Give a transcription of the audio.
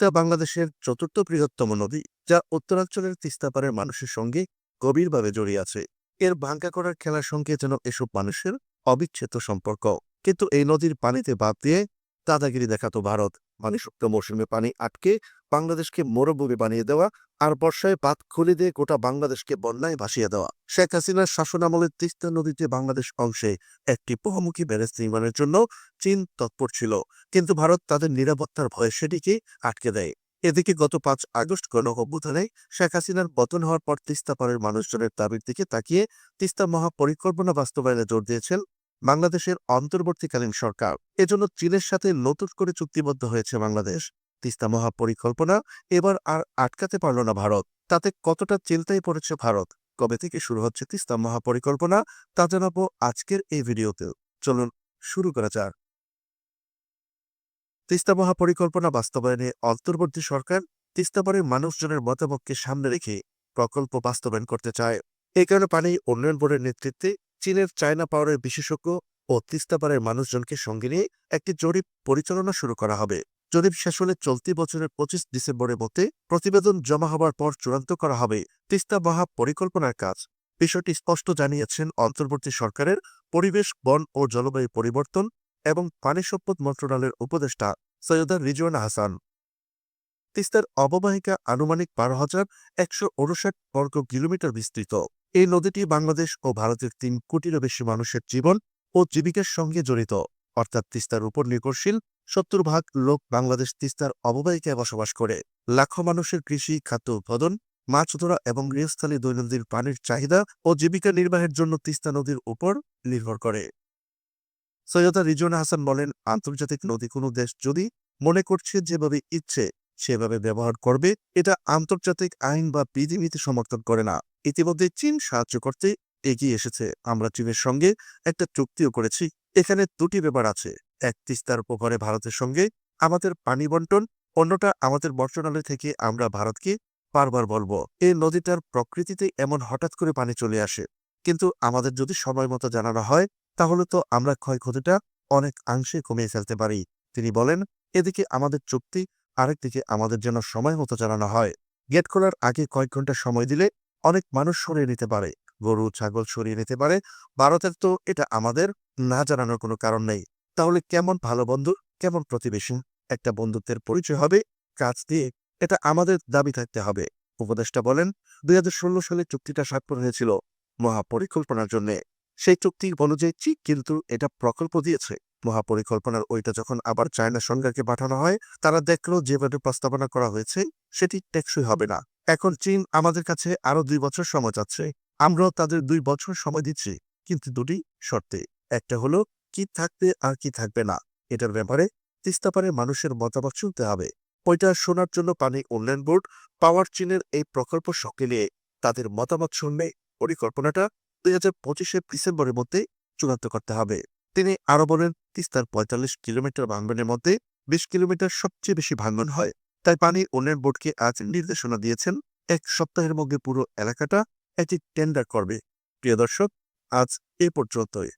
তিস্তা বাংলাদেশের চতুর্থ বৃহত্তম নদী, যা উত্তরাঞ্চলের তিস্তাপাড়ের মানুষের সঙ্গে গভীরভাবে জড়িয়ে আছে। এর ভাঙ্গা করার খেলার সঙ্গে যেন এসব মানুষের অবিচ্ছেদ্য সম্পর্ক। কিন্তু এই নদীর পানিতে বাদ দিয়ে দাদাগিরি দেখাতো ভারত। পানিসুক্ত মৌসুমে পানি আটকে বাংলাদেশকে মরুভূমি বানিয়ে দেওয়া আর বর্ষায় বাঁধ খুলে দিয়ে গোটা বাংলাদেশকে বন্যায় ভাসিয়ে দেওয়া। শেখ হাসিনার শাসনামলে তিস্তা নদীতে বাংলাদেশ অংশে একটি বহুমুখী ব্যারেজ নির্মাণের জন্য চীন তৎপর ছিল। কিন্তু ভারত তাদের নিরাপত্তার ভয়ে সেটিকে আটকে দেয়। এদিকে গত পাঁচ আগস্ট গণ অভ্যুত্থানে শেখ হাসিনার পতন হওয়ার পর তিস্তা পাড়ের মানুষজনের দাবির দিকে তাকিয়ে তিস্তা মহাপরিকল্পনা বাস্তবায়নে জোর দিয়েছেন বাংলাদেশের অন্তর্বর্তীকালীন সরকার। এজন্য চীনের সাথে নতুন করে চুক্তিবদ্ধ হয়েছে বাংলাদেশ। তিস্তা মহাপরিকল্পনা এবার আর আটকাতে পারল না ভারত। তাতে কতটা চিন্তায় পড়েছে ভারত? কবে থেকে শুরু হচ্ছে তিস্তা মহাপরিকল্পনা? তা জানাব আজকের এই ভিডিওতে। চলুন শুরু করা যাক। তিস্তা মহাপরিকল্পনা বাস্তবায়নে অন্তর্বর্তী সরকার তিস্তাপাড়ের মানুষজনের মতামতকে সামনে রেখে প্রকল্প বাস্তবায়ন করতে চায়। এই কারণে পানি উন্নয়ন বোর্ডের নেতৃত্বে চীনের চায়না পাওয়ারের বিশেষজ্ঞ ও তিস্তাপাড়ের মানুষজনকে সঙ্গে নিয়ে একটি জরিপ পরিচালনা শুরু করা হবে। জরিপ শেষ হলে চলতি বছরের পঁচিশ ডিসেম্বরের মধ্যে প্রতিবেদন জমা হবার পর চূড়ান্ত করা হবে তিস্তা মহা পরিকল্পনার কাজ। বিষয়টি স্পষ্ট জানিয়েছেন অন্তর্বর্তী সরকারের পরিবেশ, বন ও জলবায়ু পরিবর্তন এবং পানি সম্পদ মন্ত্রণালয়ের উপদেষ্টা সৈয়দা রিজওয়ানা হাসান। তিস্তার অববাহিকা আনুমানিক বারো হাজার একশো বর্গ কিলোমিটার বিস্তৃত। এই নদীটি বাংলাদেশ ও ভারতের তিন কোটিরও বেশি মানুষের জীবন ও জীবিকার সঙ্গে জড়িত। অর্থাৎ তিস্তার উপর নির্ভরশীল সত্তর ভাগ লোক বাংলাদেশ তিস্তার অববাহিকায় বসবাস করে। লাখো মানুষের কৃষি, খাদ্য উৎপাদন, মাছ ধরা এবং গৃহস্থালী দৈনন্দিন পানির চাহিদা ও জীবিকা নির্বাহের জন্য তিস্তা নদীর উপর নির্ভর করে। সৈয়দা রিজওয়ানা হাসান বলেন, আন্তর্জাতিক নদী কোনো দেশ যদি মনে করছে যেভাবে ইচ্ছে, সেভাবে ব্যবহার করবে, এটা আন্তর্জাতিক আইন বা বিধিনীতি সমর্থন করে না। ইতিমধ্যে চীন সাহায্য করতে এগিয়ে এসেছে। আমরা চীনের সঙ্গে একটা চুক্তিও করেছি। এখানে দুটি ব্যাপার আছে। এক, তিস্তার উপরে ভারতের সঙ্গে আমাদের পানি বন্টন। অন্যটা, আমাদের মন্ত্রণালয় থেকে আমরা ভারতকে বারবার বলব, এই নদীটার প্রকৃতিতে এমন হঠাৎ করে পানি চলে আসে। কিন্তু আমাদের যদি সময় মতো জানানো হয়, তাহলে তো আমরা ক্ষয়ক্ষতিটা অনেক অংশে কমিয়ে ফেলতে পারি। তিনি বলেন, এদিকে আমাদের চুক্তি আরেকদিকে আমাদের যেন সময় মতো জানানো হয়। গেট খোলার আগে কয়েক ঘণ্টা সময় দিলে অনেক মানুষ সরিয়ে নিতে পারে, গরু, ছাগল সরিয়ে নিতে পারে। ভারতের তো এটা আমাদের না জানানোর কোনো কারণ নেই। তাহলে কেমন ভালো বন্ধু, কেমন প্রতিবেশী? একটা বন্ধুত্বের পরিচয় হবে, কাজ দিয়ে এটা আমাদের দাবি থাকতে হবে। উপদেষ্টা বলেন, দুই হাজার ষোলো সালে চুক্তিটা স্বাক্ষর হয়েছিল মহাপরিকল্পনার জন্য। সেই চুক্তি অনুযায়ী চীন কিন্তু এটা প্রকল্প দিয়েছে। মহাপরিকল্পনার ওইটা যখন আবার চায়না সরকারকে পাঠানো হয়, তারা দেখল যেভাবে প্রস্তাবনা করা হয়েছে, সেটি টেকসই হবে না। এখন চীন আমাদের কাছে আরও দুই বছর সময় চাচ্ছে। আমরাও তাদের দুই বছর সময় দিচ্ছি, কিন্তু দুটি শর্তে। একটা হলো, কি থাকবে আর কি থাকবে না। এটার ব্যাপারে তিস্তাপাড়ের মানুষের মতামত শুনতে হবে। ওইটা শোনার জন্য পানি উন্নয়ন বোর্ড, পাওয়ার চীনের এই প্রকল্প সঙ্গে নিয়ে। তাদের মতামত শুনবে পরিকল্পনাটা দুই হাজার পঁচিশের ডিসেম্বরের মধ্যে চূড়ান্ত করতে হবে। তিনি আরও বলেন, তিস্তার পঁয়তাল্লিশ কিলোমিটার ভাঙ্গনের মধ্যে বিশ কিলোমিটার সবচেয়ে বেশি ভাঙ্গন হয়। তাই পানি উন্নয়ন বোর্ডকে আজ নির্দেশনা দিয়েছেন। এক সপ্তাহের মধ্যে পুরো এলাকাটা এটি টেন্ডার করবে। প্রিয় দর্শক, আজ এ পর্যন্তই।